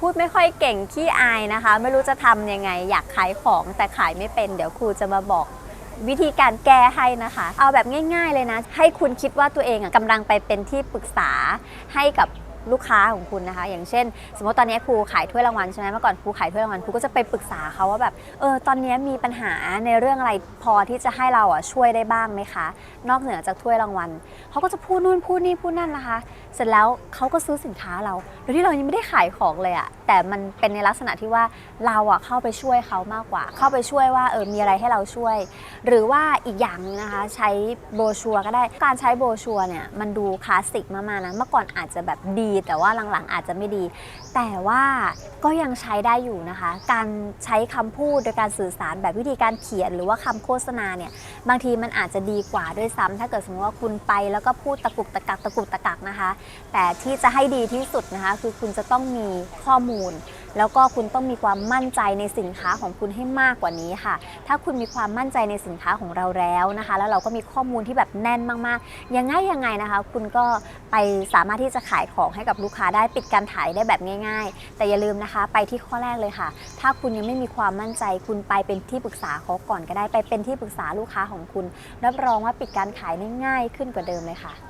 พูดไม่ค่อยเก่งขี้อายนะคะ ไม่รู้จะทำยังไง อยากขายของแต่ขายไม่เป็น เดี๋ยวครูจะมาบอกวิธีการแก้ให้นะคะ เอาแบบง่าย ๆ เลยนะ ให้คุณคิดว่าตัวเองอะกำลังไปเป็นที่ปรึกษาให้กับลูกค้าของคุณนะคะ อย่างเช่น สมมติตอนนี้ครูขายถ้วยรางวัลใช่ไหมเมื่อก่อนครูขายถ้วยรางวัลครูก็จะไปปรึกษาเขาว่าแบบเออตอนนี้มีปัญหาในเรื่องอะไรพอที่จะให้เราอะช่วยได้บ้างไหมคะ นอกเหนือจากถ้วยรางวัลเขาก็จะพูดนู่นพูดนี่พูดนั่นนะคะ เสร็จแล้วเขาก็ซื้อสินค้าเราโดยที่เรายังไม่ได้ขายของเลยอะแต่มันเป็นในลักษณะที่ว่าเราอะเข้าไปช่วยเขามากกว่า เข้าไปช่วยว่าเออมีอะไรให้เราช่วย หรือว่าอีกอย่างนะคะใช้โบชัวก็ได้การใช้โบชัวเนี่ยมันดูคลาสสิกมากๆนะเมื่อก่อนอาจจะแบบดี แต่ว่าหลังๆอาจจะไม่ดี แต่ว่าก็ยังใช้ได้อยู่นะคะ การใช้คำพูดโดยการสื่อสารแบบวิธีการเขียนหรือว่าคำโฆษณาเนี่ยบางทีมันอาจจะดีกว่าด้วยซ้ำถ้าเกิดสมมติว่าคุณไปแล้วก็พูดตะกุกตะกักตะกุกตะกักนะคะแต่ที่จะให้ดีที่สุดนะคะ คือคุณจะต้องมีข้อมูล แล้วก็คุณต้องมีความมั่นใจในสินค้าของคุณให้มากกว่านี้ค่ะ ถ้าคุณมีความมั่นใจในสินค้าของเราแล้วนะคะ แล้วเราก็มีข้อมูลที่แบบแน่นมากๆ ยังไงยังไงนะคะ คุณก็ไปสามารถที่จะขายของให้กับลูกค้าได้ปิดการขายได้แบบง่าย ๆ แต่อย่าลืมนะคะ ไปที่ข้อแรกเลยค่ะ ถ้าคุณยังไม่มีความมั่นใจ คุณไปเป็นที่ปรึกษาเขาก่อนก็ได้ไปเป็นที่ปรึกษาลูกค้าของคุณ รับรองว่าปิดการขายได้ง่ายขึ้นกว่าเดิมเลยค่ะ